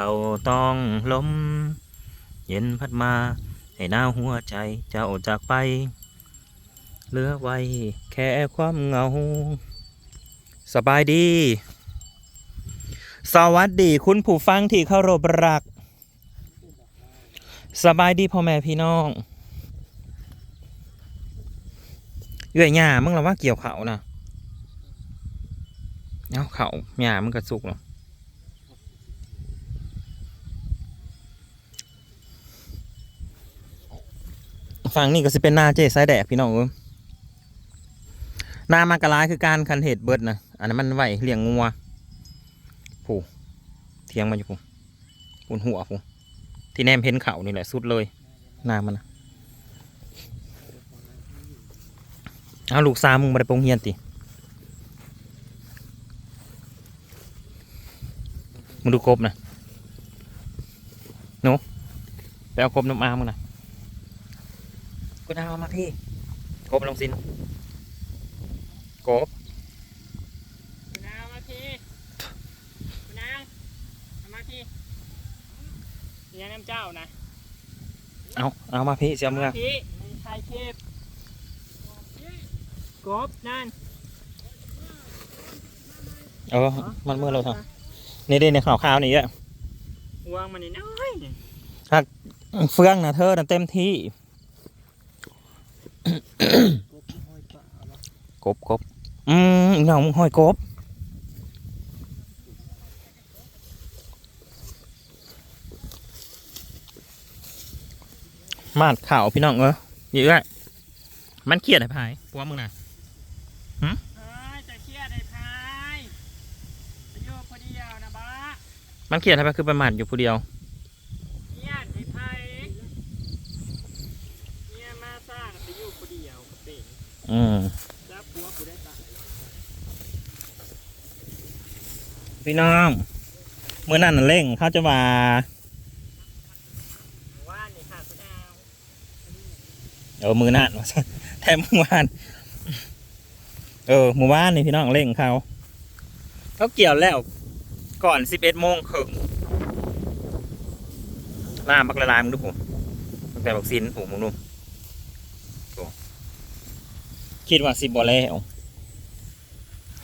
เขาต้องล้ม เย็นพัดมา ให้หน้าหัวใจเจ้าจากไป เหลือไว้แค่ความเหงา สบายดี สวัสดีคุณผู้ฟังที่เคารพรัก สบายดีพ่อแม่พี่น้องเอื้อยหญ้ามึงละว่าเกี่ยวเขานะ เอาเขาหญ้ามึงกระสุกหรอ ฝั่งนี้ก็สิเป็นหน้าเจ๊สายแดกพี่น้องเอ้ยหน้ามากระลายคือการคันเหตุเบิดนะอันนั้นมันไหวเลี้ยงงัวผูเทียงมาอยู่ผูปูนหัวผูที่แนมเห็นเขานี่แหละสุดเลยหน้ามันนะเอาลูกสาวมึงมาได้ปงเฮียนติมึงดูกบนะหนูไปเอากบน้ำอามึงนะ กูดาวมาพี่กบลงสินกบคุณนางมาทีคุณนางเอามาทีเรียนน้ำเจ้านะเอาเอามาพี่เสียเมื่อมาทีใครเทพกบนั่นเออมันเมื่อเราทำนี่ดิในข่าวข่าวๆนี่อะวางมันนิดน้อยเฟื่องนะเธอนะเต็มที่ กบกบอืมเงามึงห้อยกบมาดข่าวพี่น้องเออเยอะมันเกลียดไอ้พายปัวมึงน่ะเฮ้ยจะเครียดไอ้พายจะโยกพอดียวนะบ้ามันเกลียดไอ้พายคือประมาทอยู่ผู้เดียว เครียดไอ้พายเนี่ยมาสร้างไปอยู่พอดียวก็เป็น อืมพี่น้องเมื่อนั้นน่ะเร่งเขาจะมาว่านี่ค่ะคุณนาเออมือนั่นแทมเมื่อวานเออหมู่บ้านนี่พี่น้องเร่งเขาเขาเกี่ยวแล้วก่อนสิบเอ็ดโมงครึ่งล่ามักละลายมึงดูผมตั้งแต่บักซินผมมึงดูโถ่ คิดว่าสิบอแล้ว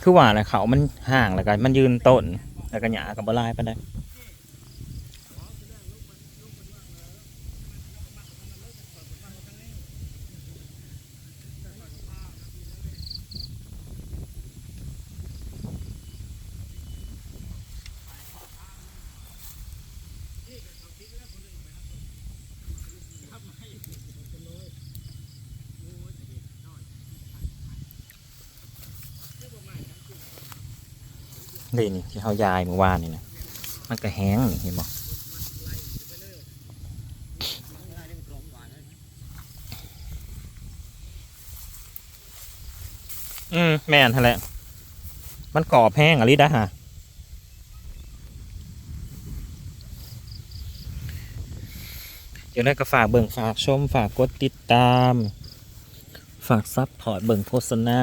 คือว่าแหละเขามันห่างแล้วกันมันยืนต้นแล้วก็หยากับบลายไปได้ นี่นี่ที่เขายายเมื่อวานนี่นะมันก็แห้งนี่เห็นบอกอืมแม่นหั่นแหละ มันกรอบแห้งอะลิดะฮะเดี๋ยวได้ก็ฝากเบิ่งฝากชม ฝากกดติดตาม ฝากซับพอร์ตเบิ่งโฆษณา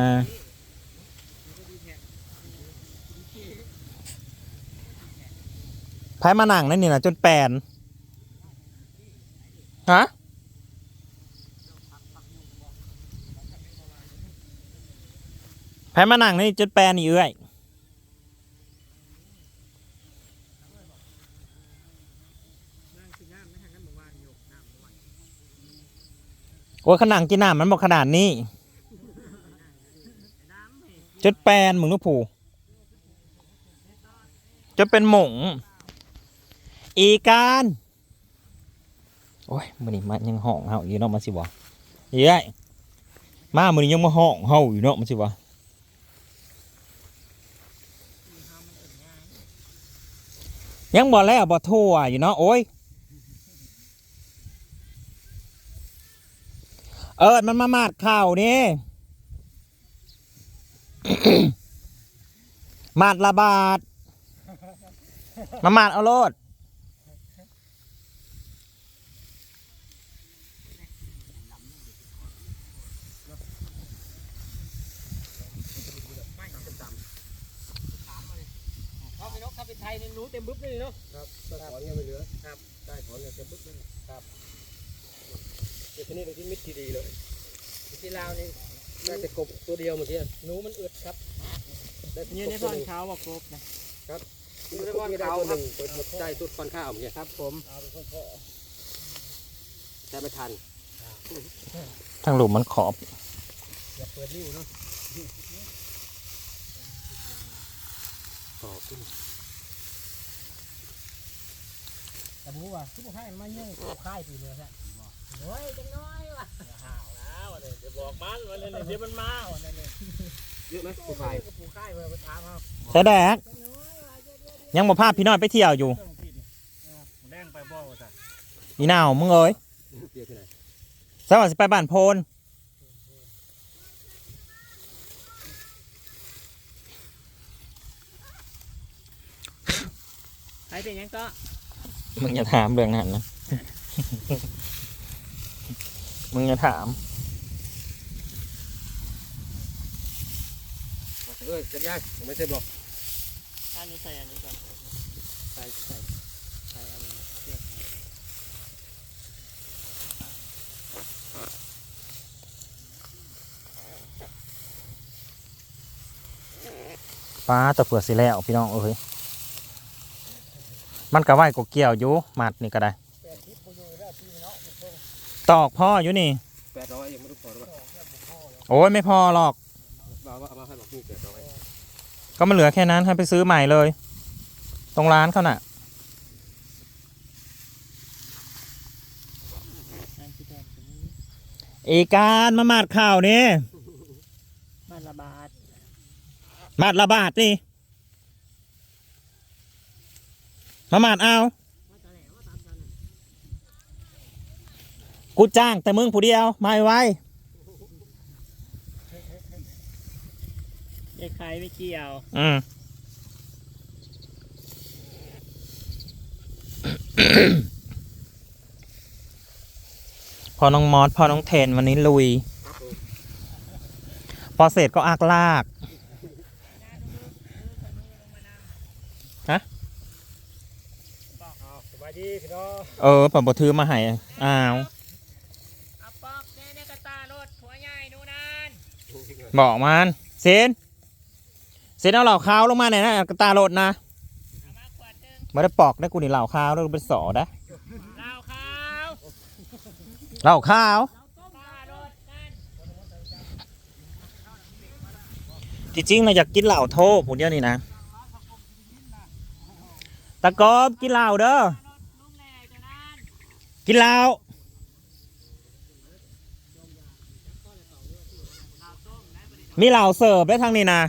ไพ่มาหนังนั่นนี่นะจนแปลนฮะไพ่มาหนังนี่จนแปลนนี่เอ้ยโอ้ยขนาดกินน้ำมันบอกขนาดนี้จนแปลนมึงลูกผูจนเป็นหมง อีการโอ้ยมันนี่มันยังห้องเฮาอยู่เนาะมันสิบ่เย้ยมามันนี่ยังมาห้องเฮาอยู่เนาะมันสิบ่ยังบ่แล้วบ่ทั่วอยู่เนาะโอ้ยเอิดมันมามาดข่าวนี่มาดระบาดมามาดเอาโลด เอาไปนกครับไป ไทยเนี่ยหนูเต็ มบึ๊บเลยเนาะครับถ้าถอนเงี้ยไม่เหลือครับได้ถอนเงี้ยเต็มปึ๊กเลยครับเดี๋ยวทีนี้เราที่มิดทีดีเลยที่ลาวนี่น่าจะกบตัวเดียวเมื่อกี้หนูมันอึดครับได้กบยืนในตัพ่วอนหนึ่งเช้าบอกครบนะยืนในก้อนขาวครับเปิดใจสุดก้อนข้าวเมื่อกี้ครับ ผมแต่ไม่ทันทางหลุมมันขอบอย่าเปิดริ้วเนาะต่อขึ้น แต่บูว่าทุกให้มาเยื่อค่ายปีเนื้อใช่โอ้ยจังน้อยว่ะห่าวแล้วเนี่ยเดี๋ยวบอกมันวันนี้เดี๋ยวมันมาวันนี้เยอะไหมผู้ชายกับผู้ค่ายมาไปถามเขาใช่แดกยังบ่พาพี่น้อยไปเที่ยวอยู่เครื่องผิดแรงไปบ่าวจ้ะอีนาวมึงเอ้ยเดี๋ยวที่ไหนสวัสดีไปบ้านโพนใครเป็นยังก็ มึงอย่าถามเรื่องนั้นนะ มึงอย่าถามเอ้ยจะยากไม่ใช่บอกอันนี้ใส่อันนี้ก่อนใส่ใส่ใส่อันนี้เรียกป้าตะเผื่อสิแล้วพี่น้องเอ้ย มันก็ไหวกว่าเกี่ยวอยู่มัดนี่ก็ได้ตอกพ่ออยู่นี่แปดร้อยยังไม่รู้พอหรือเปล่าโอ้ยไม่พอหรอกบ่าวว่าเอามาให้บอกนี่แปดร้อยก็มันเหลือแค่นั้นให้ไปซื้อใหม่เลย ตรงร้านเขาน่ะอันที่แดงตรงนี้อีการมามาดข่าวนี่มันระบาดมาดระบาดนี่ มามาดเอากูจ้างแต่มึงผู้เดียว มาไว้ไอ้ใครไม่เกี่ยว อืมพอน้องมอสพอน้องเทนวันนี้ลุย พอเสร็จก็อักลาก สบาย ดีพี่น้องเออผมบถือมาให้อ้าวอัปปอกแน่ในกระตารถหัวใหญ่ดูนานบอกมันเซนเซนเอาเหล่าข้าวลงมาหน่อยนะกระตาโลดนะเอามาขวดหนึงไม่ได้ปอกนะกูนี่เหล่าข้าวแล้วเป็นสอนะเหล้าขาวเหล่าข้าว ต้มารถนั่นจริงๆนะอยากกินเหล่าโทผมเดียวนี่นะตะกอบกินเหล่าเด้อ รถลุงแหล่ตัวนั้น กินเหล้ามีเหล่าเสิร์ฟได้ทางนี้นะ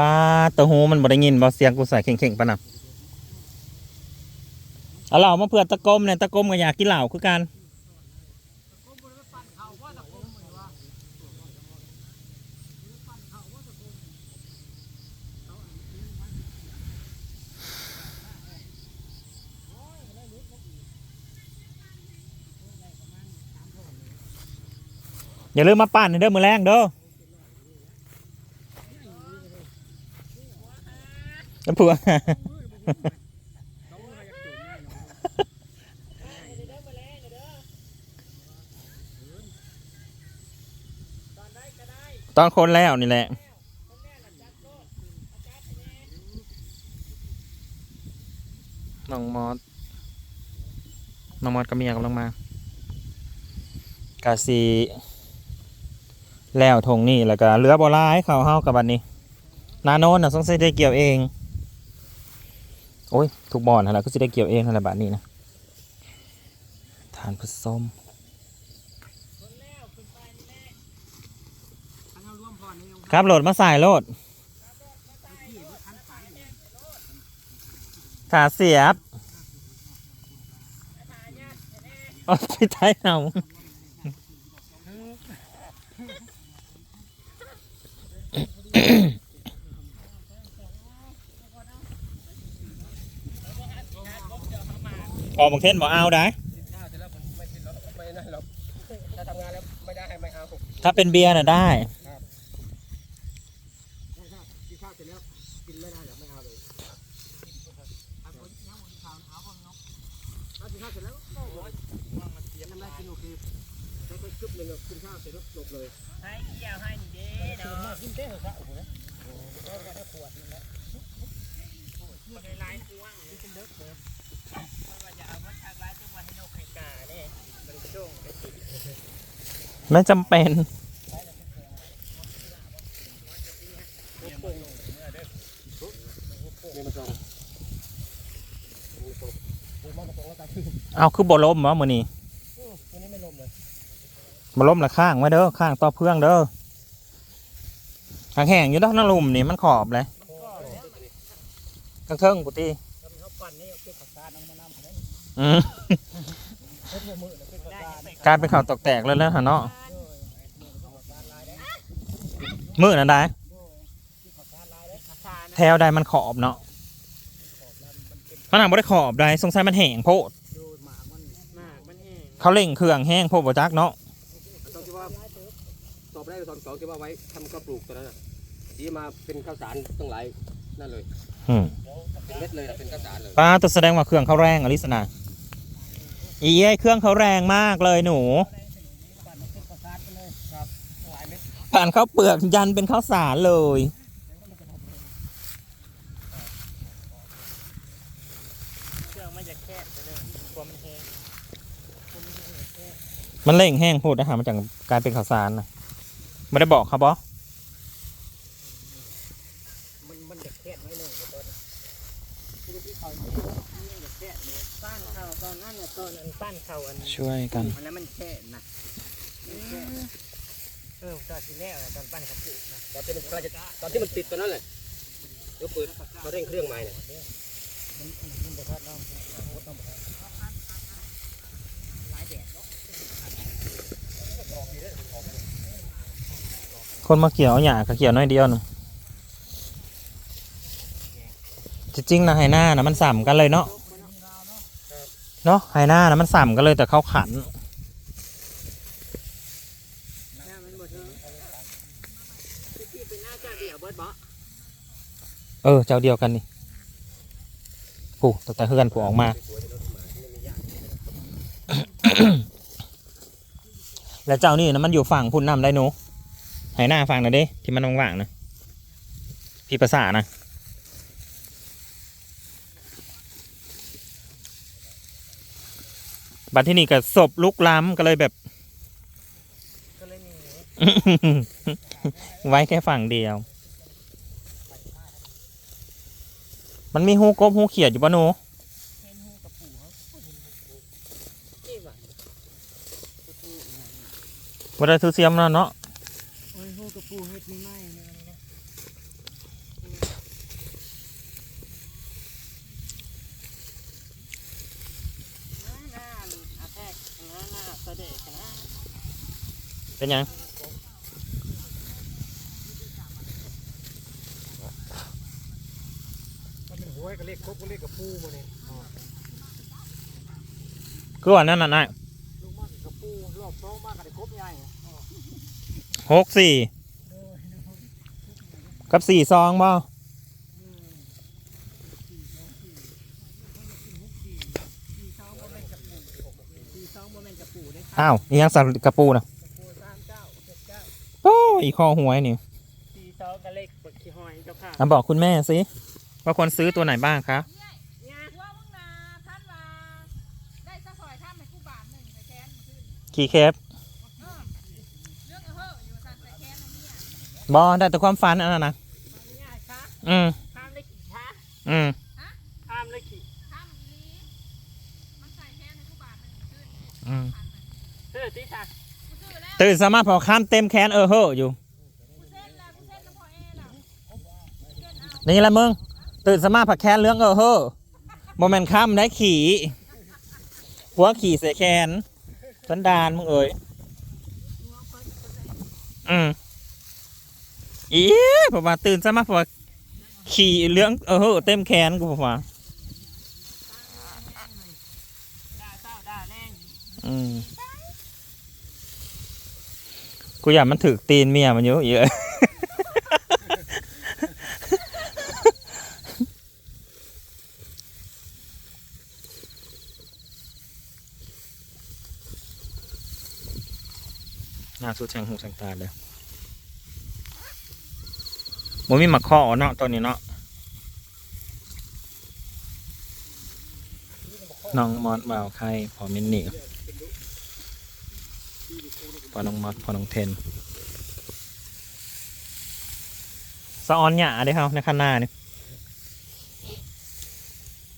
ปลาตะหูมันบ่ได้ยินบ่เสียงกูใส่เข่งๆปะนะเอาเหล่ามาเผื่อตะกมเนี่ยตะกมก็อยากกินเหล่าคือกันอย่าลืมมาปั่นเด้อมือแรงเด้อ แล้วผัวตอนคนแล้วนี่แหละน้องมอสน้องมอสกับเมียกำลังมากาซีแล้วทงนี่แล้วก็เหลือบ่หลายเขาวเฮากับบัดนี้ นาโนนน่ะสงสัยได้เกี่ยวเอง โอ้ยถูกบ่อนอะไรก็จะได้เกี่ยวเองอะไรแบบนี้นะทานผสมครับโหลดมาใส่โหลดขาเสียบเอาไปท้ายเอา ออกบางเทนบอกเอาได้ข้าวเสร็จแล้วผมไม่กินแล้วไม่นั่นหรอกถ้าทำงานแล้วไม่ได้ไม่เอาถ้าเป็นเบียร์น่ะได้กินข้าวเสร็จแล้วกินไม่ได้หรอกไม่เอาเลยเอาคนยังวันข้าวเอาคนเนาะเอากินข้าวเสร็จแล้วก็โอ้ยว่ามันเสียน้ำลายกินโอเคแล้วก็กึบเลยเนาะกินข้าวเสร็จแล้วจบเลยให้เกี่ยวให้นี่เด้เนาะกินเต้เหรอครับโอ้โหก็ได้ขวดนึงแล้วมันได้หลายกว้างนี่เป็นเด็กเลยว่าจะเอามาทางร้ายจังหวัดให้นกไข่กาเนี่ยบริโภค ได้กินไม่จำเป็นนี่มันส่งเอาคือบล้มวะมือนี้ตัวนี้ไม่ลมเลยบล้มละข้างไว้เด้อข้างต่อเพื่องเด้อข้างแห้งอยู่ด้านหน้าลุมนี่มันขอบเลยกระเทิงกูตีเขาปั่นนี่เอาเก็บผักกาดเอาม กกาดกลารเป็นข่าวตกแตกเลยแล้วฮะเนาะมือนั่นได้ผักกาดลายได้ผักกาดแถวใดมันขอบเนาะมันหนังบ่ได้ขอบใดสงสัยมันแห้งโพดดูหมากมันหมากมันแห้งเขาเล่งเครื่องแห้งโพดบ่จักเนาะต้องคิดว่าตอบได้ตอนสองคิดว่าไว้ทำกระปลูกตัวนั้นน่ะที่มาเป็นข้าวสารตั้งหลายนั่นเลยอืมเป็นเม็ดเลยนะเป็นข้าวสารเลยป้าตัวแสดงว่าเครื่องเขาแรงอลิสนา อีไอ้เครื่องเขาแรงมากเลยหนูผ่านข้าวเปลือกยันเป็นข้าวสารเลย มันเล่งแห้งโพดนะฮะมันจากกลายเป็นข้าวสารนะไม่ได้บอกครับบอนมันจะแคบไว้เลยตอนคุณพี่เขาเนี่ยมันจะแคบเลยปั้นเข่าตอนนั้นเนี่ยตอนนั้นปั้นเข่าอัน ช่วย กันอันนั้นมันแค่นะเออตอนที่แรกตอนปั้นขับปุนะตอนที่มันกำลังจะตอนที่มันติดตัวนั้นเลยเดี๋ยวเปิดเขาเร่งเครื่องใหม่เนี่ยมันมันประทัดน้ำต้องประทัดหลายแดดคนมาเกี่ยวหยาก็เกี่ยวน้อยเดียวนะจริงๆนะไฮหน้านะมันสัมกันเลยเนาะ เนาะไฮหน้านะมันสั่มกันเลยแต่เขาขันหน้ามันเออ เจ้าเดียวกันนี่ผูตั้งแต่เฮือนผูออกมา แล้วเจ้านี่นะมันอยู่ฝั่งพุ่นนำได้หนูไฮหน้าฝั่งนะเด้ ที่มันว่างๆนะพี่ภาษานะ บัดที่นี่ก็ศพลุกล้ำก็เลยแบบ ไว้แค่ฝั่งเดียว มันมีหูกบหูเขียดอยู่ปะหนูเห็นหูกับปู่เขานี่ว่ะวันได้ทุเสียมแล้วเนาะโอ้ยหูกับปู่เฮ็ดไม่ไหมเนี่ยนะหน้าอาแทกหน้าหน้าเสด็จนะ เป็นยังมันเป็นหัวก็เรียกครบก็เรียกกับปูมาเนี่ยคือว่านั่นน่ะนายลูกมากกับปูรอบสองมากกับได้ครบใหญ่หกสี่กับสี่ซองบ่สี่สองโมเมนต์กับปู่สี่สองโมเมนต์กับปู่ได้ครับอ้าวอีหยังสักกระปูนะ ปู่สามเก้าเจ็ดเก้า โอ้ ยอีคอหวยนี่สี่สองกับเลขบักขี้หอยเจ้าค่ะมาบอกคุณแม่สิว่าควรซื้อตัวไหนบ้างคะเนี่ยว่ามึงนะท่านว่าได้สักซอยท่านให้กูบาทหนึ่งแต่แค้นมันขึ้นขี่เคฟเออเรื่องเออเฮ้ออยู่สั่นแต่แค้นอันเนี้ยบอได้แต่ความฝันอันนั้นนะเนี่ยค่ะอืมห้ามเลยขี่ช้าอืมห้ามเลยขี่ท่านนี้มันใส่แค้นให้กูบาทหนึ่งขึ้นอืมเฮ้ยตีค่ะกูซื้อแล้ว ตื่นสามารถพอข้ามเต็มแขนเออเฮ้ออยู่ นี่แหละมึง ตื่นสามารถผักแขนเหลื้องเออเฮ้อโมเมนข้ามได้ขี่หัวขี่ใส่แขนสันดานมึงเอ่ยอืมอีผมว่าตื่นซะมาผมว่าขี่เรื่องเออเต็มแขนกูผมว่าอืม กูอยากมันถึกตีนเมียมันเยอะเยอะน่าสู้แทงหูแทงตาเลยมันมีหมักข้อเนาะตัวนี้เนาะน้องมอสบ่าวใครพอมินนี่ น้องมอสพอน้องเทนสะออนหยาเด้เขาในข้างหน้านี่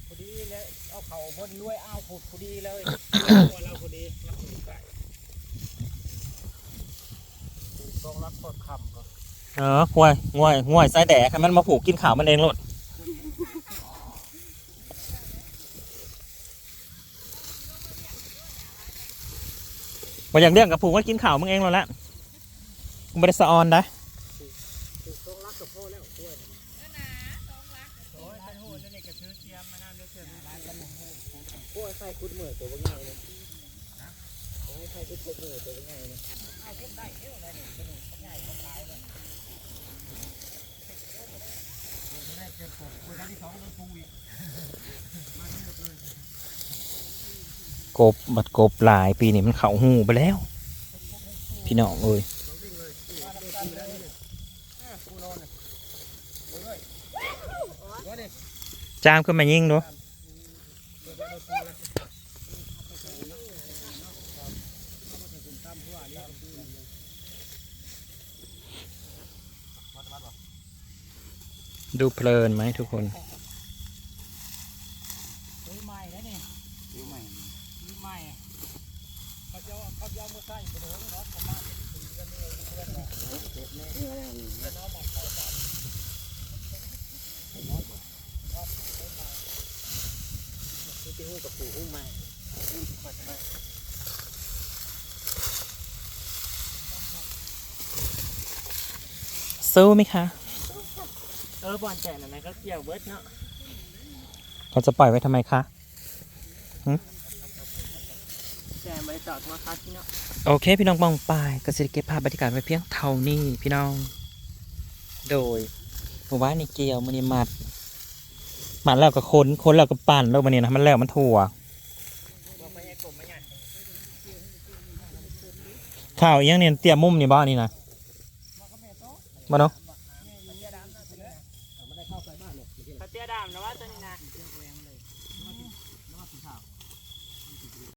พอดีเลยเอาเขาพอดีด้วยอ้าวผุดพอดีเลยตัวเราพอดีแล้วพอดีใส่ต้องรับกดคำก็เออห่วยห่วยห่วยไส้แดกให้มันมาผูกกินข่าวมันเองโลด ว่าอย่างเรื่องกับผูกว่ากินข่าวมึงเองแล้วละกูไม่ได้สะออนนะชื้อเทียมมานั่นเลือกเทียมร้านกันหูพ่อใส่คุดเหมือตัวง่ายเลยโอ้ยใส่คุดเหมือตัวง่ายเลยเอาขึ้นได้เท่าไรเนี่ยสนุกง่ายก็ตายเลยแรกเกินผมคนที่สองโดนปูอีก กบบัดกบหลายปีนี้มันเข่าหูไปแล้ว พี่น้องเอ้ยจามขึ้นมายิงดูดูเพลินไหมทุกคน ซื้อใหม่แล้วนี่ รู้ไหม ซื้อใหม่เขาจะ เขาจะเอามือใส่ไปโดนเนาะประมาณนี้กันเลยเพื่อนเนี่ยแล้วน้องมาขอจับนี่ที่หูกับปู่หูใหม่สู้ไหมคะ เออบอลแก่น่ะนะก็เกี่ยวเบิร์ดเนาะ เราจะปล่อยไว้ทำไมคะ แก่ไม่ได้จอดมาคัสเนาะโอเค พี่น้องบองปายกสิเก็บภาพบรรยากาศไว้เพียงเท่านี้พี่น้อง โดยหมู่านี่เกียวมันนี่มัดมัดแล้วก็คนคนแล้วก็ปั่นแล้วมันนี่นะมันแล้วมันถั่วข่าวอีกอยังเนี่ยเตรียมมุมนี่บ้านนี่นะมาเนาะ